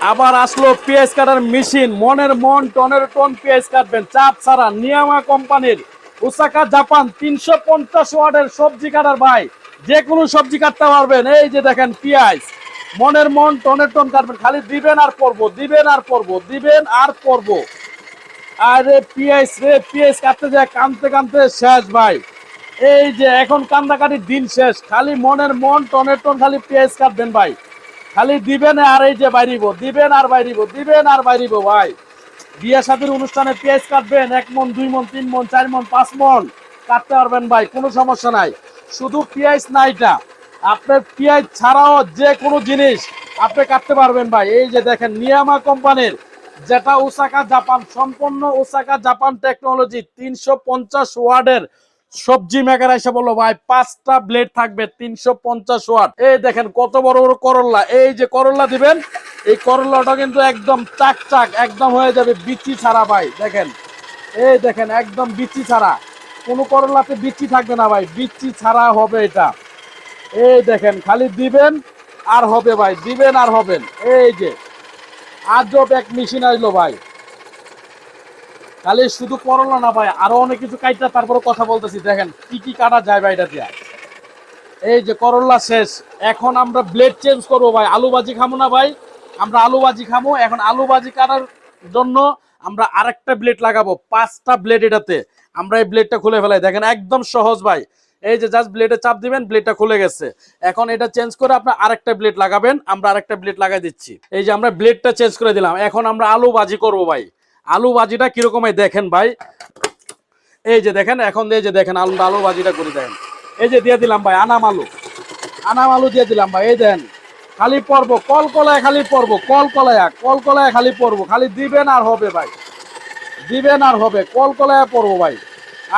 আবার আসলো পেঁয়াজ কাটার মেশিন। মনের মন, টনের টন পেঁয়াজ কাটবেন। চাপ ছাড়া নিয়ামা কোম্পানির ওসাকা জাপান তিনশো পঞ্চাশ ওয়ার্ডের সবজি কাটার ভাই। যে কোনো সবজি কাটতে পারবেন। এই যে দেখেন পেঁয়াজ। মনের মন, টনের টন কাটবেন। খালি দিবেন আর পরবো দিবেন আর পরবো দিবেন আর পরবো আরে পিএস রে পিএস কাটতে যায় কানতে কানতে শেষ ভাই। এই যে এখন কান্দাকাটির দিন শেষ। খালি মনের মন, টনের টন খালি পিএস কাটবেন ভাই। খালি দিবেন আর এই যে বাইরিব, দিবেন আর বাইরিব, দিবেন আর বাইরিব ভাই। বিয়ে শাদীর অনুষ্ঠানে পেঁয়াজ কাটবেন, এক মন, দুই মন, তিন মন, চার মন, পাঁচ মন। কাটতে পারবেন ভাই, কোনো সমস্যা নাই। শুধু পেঁয়াজ না এটা। আপনার পেঁয়াজ ছাড়াও যে কোনো জিনিস আপনি কাটতে পারবেন ভাই। এই যে দেখেন, নিয়ামা কোম্পানির যেটা ওসাকা জাপান, সম্পূর্ণ ওসাকা জাপান টেকনোলজি, তিনশো পঞ্চাশ ওয়ার্ডের সবজি মেকার এসে বলল, ভাই, পাঁচটা ব্লেড থাকবে, তিনশো পঞ্চাশ ওয়াট। এই দেখেন, কত বড় বড় করল্লা এই যে করল্লা দিবেন, এই করল্লাটা কিন্তু একদম চাক চাক একদম হয়ে যাবে বিচি ছাড়া, ভাই। দেখেন, এই দেখেন, একদম বিচি ছাড়া। কোনো করল্লাতে বিচি থাকবে না, ভাই। বিচি ছাড়া হবে এটা। এই দেখেন, খালি দিবেন, আর হবে, ভাই। দিবেন, আর হবেন। এই যে, আজব এক মেশিন আসলো ভাই। খালি শুধু করলা না ভাই, আরও অনেক কিছু কাইটা তারপরে কথা বলতেছি। দেখেন, কি কি কাটা যায় ভাই এটা দিয়া? এই যে করলা শেষ। এখন আমরা ব্লেড চেঞ্জ করব ভাই। আলু ভাজি খামো না ভাই? আমরা আলু ভাজি খামো। এখন আলু ভাজি কাটার জন্য আমরা আরেকটা ব্লেড লাগাবো, পাঁচটা ব্লেড এটাতে। আমরা এই ব্লেডটা খুলে ফেলাই। দেখেন, একদম সহজ ভাই। এই যে জাস্ট ব্লেডে চাপ দিবেন ব্লেডটা খুলে গেছে। এখন এটা চেঞ্জ করে আপনার আরেকটা ব্লেড লাগাবেন। আমরা আরেকটা ব্লেড লাগাই দিচ্ছি। এই যে আমরা ব্লেডটা চেঞ্জ করে দিলাম। এখন আমরা আলু ভাজি করব ভাই। আলু ভাজিটা কীরকম দেখেন ভাই? এই যে দেখেন, এখন এই যে দেখেন, আলু আলু ভাজিটা করে দেন। এই যে দিয়ে দিলাম ভাই, আনাম আলু। আনাম আলু দিয়ে দিলাম ভাই, এই দেন। খালি পরবো কল কলায় খালি পরবো কল কলায় কল কলায় খালি পরবো, খালি দিবেন আর হবে ভাই। দিবেন আর হবে কল কলায় পরবো ভাই।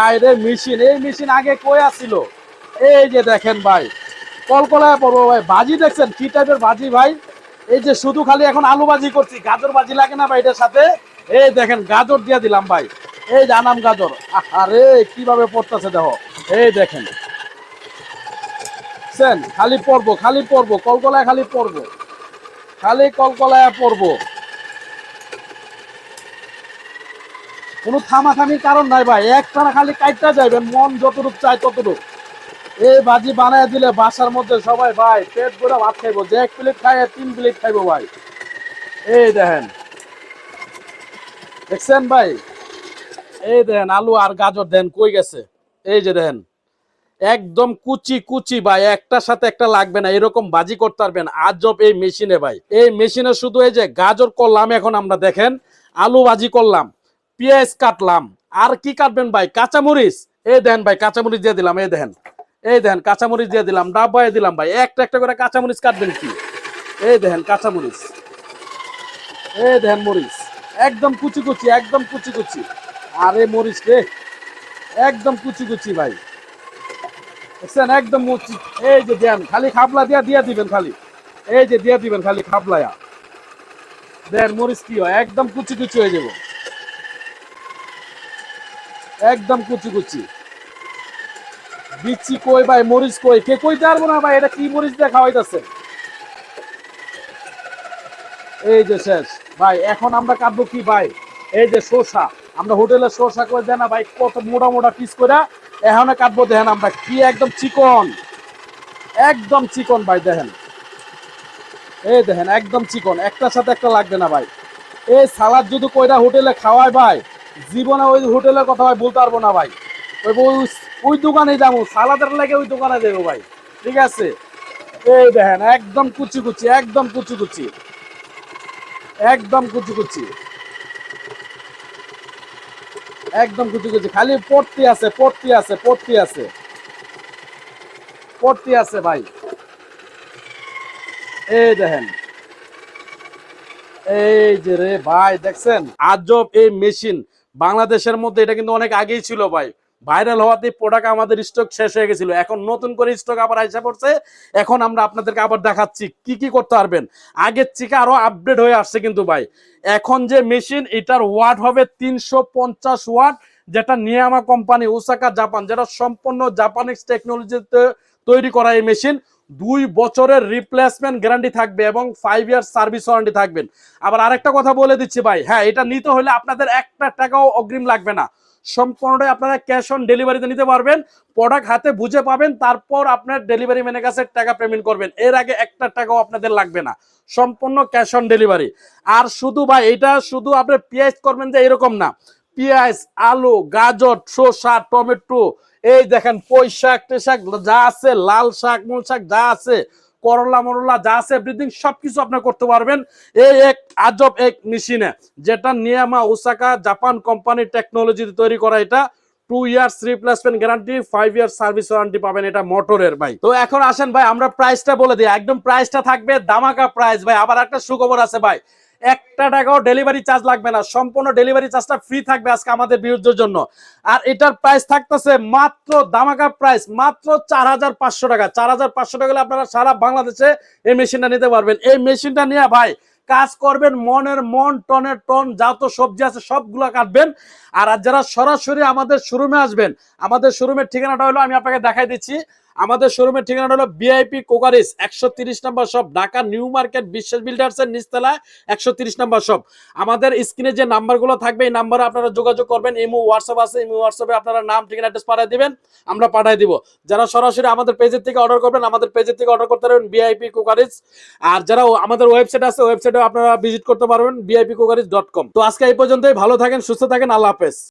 আর রে মেশিন, এই মেশিন আগে কই আসছিল? এই যে দেখেন ভাই কল কলায় পরবো ভাই। ভাজি দেখছেন, কি টাইপের ভাজি ভাই? এই যে শুধু খালি এখন আলু ভাজি করছি, গাজর ভাজি লাগে না ভাই এটার সাথে? এই দেখেন, গাজর দিয়ে দিলাম ভাই। এই যে আনাম গাজর। আরে কীভাবে পড়তেছে দেখো। এই দেখেন। বুঝছেন? খালি পড়ব খালি পড়ব, কলকলায় খালি পড়ব। খালি কলকলায় পড়ব। কোনো থামাথামির কারণ নাই ভাই। একটানা খালি কাইটটা যাইবেন, মন যতটুক চাই ততটুক। এই বাজি বানায় দিলে বাসার মধ্যে সবাই, ভাই, পেট ভরে ভাত খাইবো। যে এক প্লেট খাই তিন প্লেট খাইবো ভাই। এই দেখেন। দেখছেন ভাই? এই দেখেন, আলু আর গাজর দেন, কই গেছে? এই যে দেখেন, একদম কুচি কুচি ভাই, একটার সাথে একটা লাগবে না, এরকম বাজি করতে পারবেন। আজব এই মেশিনে ভাই, এই মেশিনে শুধু এই যে গাজর করলাম এখন আমরা দেখেন, আলু ভাজি করলাম, পেঁয়াজ কাটলাম, আর কি কাটবেন ভাই? কাঁচামরিচ। এই দেখেন ভাই, কাঁচামরিচ দিয়ে দিলাম, এই দেখেন এই দেখেন, কাঁচামরিচ দিয়ে দিলাম, ডাব্বায় দিলাম ভাই, একটা একটা করে কাঁচামরিচ কাটবেন কি? এই দেখেন, কাঁচামরিচ, এই দেখেন মরিচ। একদম কুচি কুচি একদম কুচি কুচি আরে মরিচ রে, একদম কুচি কুচি ভাই। দেখছেন? একদম কুচি এই যে দেন, খালি খাবলা দিয়া দিয়া দিবেন খালি। এই যে দিয়া দিবেন খালি খাবলায়া। দেন, মরিচ কি হয়? একদম কুচি কুচি হয়ে যাব। একদম কুচি কুচি বিচি কই ভাই? মরিচ কই? কে কইতে পারব না ভাই? এটা কি মরিচ দিয়ে খাওয়াইতেছে? এই যে শেষ। ভাই, এখন আমরা কাটবো কি ভাই? এই যে শসা। আমরা হোটেলে শসা করে দেন না ভাই, কত মোটা মোটা পিস করে এখন কাটবো দেখেন আমরা, কি একদম চিকন। একদম চিকন ভাই, দেখেন। এই দেখেন, একদম চিকন। একটার সাথে একটা লাগবে না ভাই। এই সালাদ যদি কইরা হোটেলে খাওয়ায় ভাই, জীবনে ওই হোটেলের কথা ভাই বলতে পারব না ভাই। ওই ওই- দোকানে যাব, সালাদের লাগে ওই দোকানে দেবো ভাই। ঠিক আছে? এই দেখেন, একদম কুচি কুচি, একদম কুচি কুচি। একদম কুচি কুচি। একদম কুচি কুচি। খালি পড়তি আছে পড়তি আছে পড়তি আছে। পড়তি আছে ভাই। এই দেখেন। এই যে রে ভাই, দেখছেন? আজব এই মেশিন। বাংলাদেশের মধ্যে এটা কিন্তু অনেক আগেই ছিল ভাই। ভাইরাল হওয়াতে প্রোডাক্ট আমাদের স্টক শেষ হয়ে গেছিল। এখন নতুন করে স্টক আবার আইসা পড়ছে। এখন আমরা আপনাদেরকে আবার দেখাচ্ছি কি কি করতে পারবেন। আগের থেকে আরও আপডেট হয়ে আসছে কিন্তু ভাই। এখন যে মেশিন এটার ওয়াট হবে তিনশো পঞ্চাশ ওয়াট যেটা নিয়ামা কোম্পানি ওসাকা জাপান যেটা সম্পূর্ণ জাপানিজ টেকনোলজিতে তৈরি করা এই মেশিন দুই বছরের রিপ্লেসমেন্ট গ্যারান্টি থাকবে এবং ফাইভ ইয়ার সার্ভিস ওয়ারেন্টি থাকবেন আবার আরেকটা কথা বলে দিচ্ছি ভাই হ্যাঁ এটা নিতে হলে আপনাদের একটা টাকাও অগ্রিম লাগবে না। সম্পূর্ণটাই আপনারা ক্যাশ অন ডেলিভারিতে নিতে পারবেন। প্রোডাক্ট হাতে বুঝে পাবেন, তারপর আপনার ডেলিভারি ম্যানের কাছে টাকা পেমেন্ট করবেন। এর আগে একটা টাকাও আপনাদের লাগবে না। সম্পূর্ণ ক্যাশ অন ডেলিভারি আর শুধু ভাই, এটা শুধু আপনি পেঁয়াজ করবেন যে এরকম না। পেঁয়াজ, আলু, গাজর, শসা, টমেটো, এই দেখেন পুঁই শাক টেশাক যা আছে, লাল শাক, মূল শাক যা আছে করলা মরলা যা আছে ব্রিদিং সবকিছু আপনার করতে পারবেন। এই এক আজব এক মেশিনে যেটা নিয়ামা ওসাকা জাপান কোম্পানি টেকনোলজি তৈরি করা এটা। Two years replacement guarantee five year service warranty পাবেন এটা মোটরের ভাই। তো এখন আসেন ভাই, আমরা প্রাইসটা বলে দিই। একদম প্রাইসটা থাকবে দামাকা প্রাইস ভাই। আবার একটা সুখবর আছে ভাই। একটা টাকাও ডেলিভারি চার্জ লাগবে না। সম্পূর্ণ ডেলিভারি চার্জটা ফ্রি থাকবে আজকে আমাদের বিরুদ্ধের জন্য। আর এটার প্রাইস থাকতেছে মাত্র দামাকা প্রাইস মাত্র চার হাজার পাঁচশো টাকা। চার হাজার পাঁচশো টাকা হলে আপনারা সারা বাংলাদেশে এই মেশিনটা নিতে পারবেন। এই মেশিনটা নিয়ে ভাই কাজ করবেন মনের মন, টনের টন, যত সবজি আছে সবগুলো কাটবেন। আর যারা সরাসরি আমাদের শোরুমে আসবেন, আমাদের শোরুমের ঠিকানাটা হলো আমি আপনাকে দেখাই দিচ্ছি। আমাদের শোরুমের ঠিকানাটা হলো বিআইপি কোকারিস, একশো তিরিশ number shop, Dhaka new market, Biswas builders এর নিচতলায় একশো তিরিশ নম্বর শপ। আমাদের স্ক্রিনে যে নাম্বারগুলো থাকবে, এই নাম্বারে আপনারা যোগাযোগ করবেন, ইমো, হোয়াটসঅ্যাপ আছে, ইমো, হোয়াটসঅ্যাপে আপনারা নাম, ঠিকানা, অ্যাড্রেস পাঠিয়ে দিবেন, আমরা পাঠিয়ে দিব। যারা সরাসরি আমাদের পেজের থেকে অর্ডার করবেন, আমাদের পেজের থেকে অর্ডার করতে পারবেন বিআইপি কোকারিস। আর যারা আমাদের ওয়েবসাইট আছে ওয়েবসাইটে আপনারা ভিজিট করতে পারবেন বিআইপি কোকারিস ডট কম তো আজকে এই পর্যন্তই, ভালো থাকেন, সুস্থ থাকেন, আল্লাহ হাফেজ।